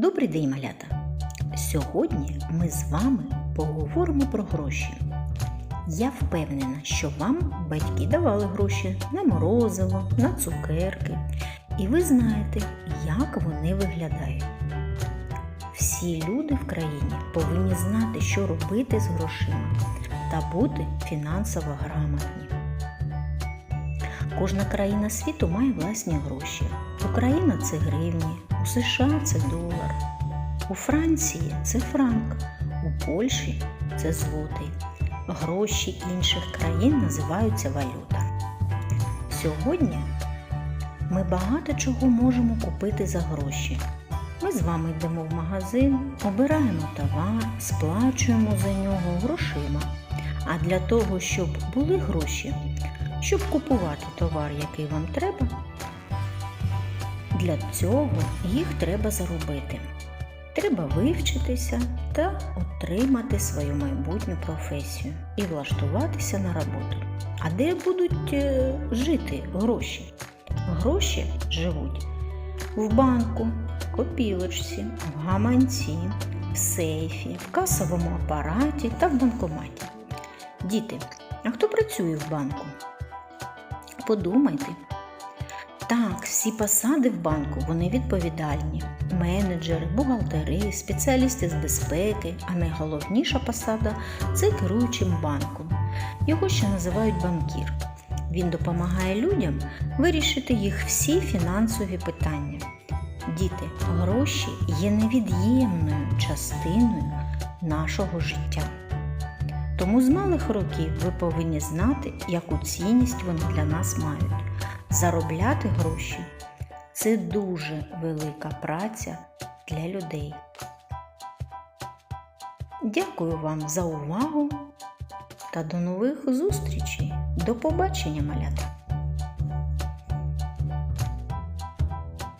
Добрий день, малята! Сьогодні ми з вами поговоримо про гроші. Я впевнена, що вам батьки давали гроші на морозиво, на цукерки, і ви знаєте, як вони виглядають. Всі люди в країні повинні знати, що робити з грошима та бути фінансово грамотні. Кожна країна світу має власні гроші. Україна це гривні, у США це долар, у Франції це франк, у Польщі це злотий. Гроші інших країн називаються валюта. Сьогодні ми багато чого можемо купити за гроші. Ми з вами йдемо в магазин, обираємо товар, сплачуємо за нього грошима. А для того, щоб були гроші, щоб купувати товар, який вам треба, для цього їх треба заробити. Треба вивчитися та отримати свою майбутню професію і влаштуватися на роботу. А де будуть е, жити гроші? Гроші живуть в банку, копілочці, в гаманці, в сейфі, в касовому апараті та в банкоматі. Діти, а хто працює в банку? Подумайте. Так, всі посади в банку вони відповідальні. Менеджери, бухгалтери, спеціалісти з безпеки, а найголовніша посада це керуючим банком. Його ще називають банкір. Він допомагає людям вирішити їх всі фінансові питання. Діти, гроші є невід'ємною частиною нашого життя. Тому з малих років ви повинні знати, яку цінність вони для нас мають. Заробляти гроші це дуже велика праця для людей. Дякую вам за увагу та до нових зустрічей. До побачення, малята!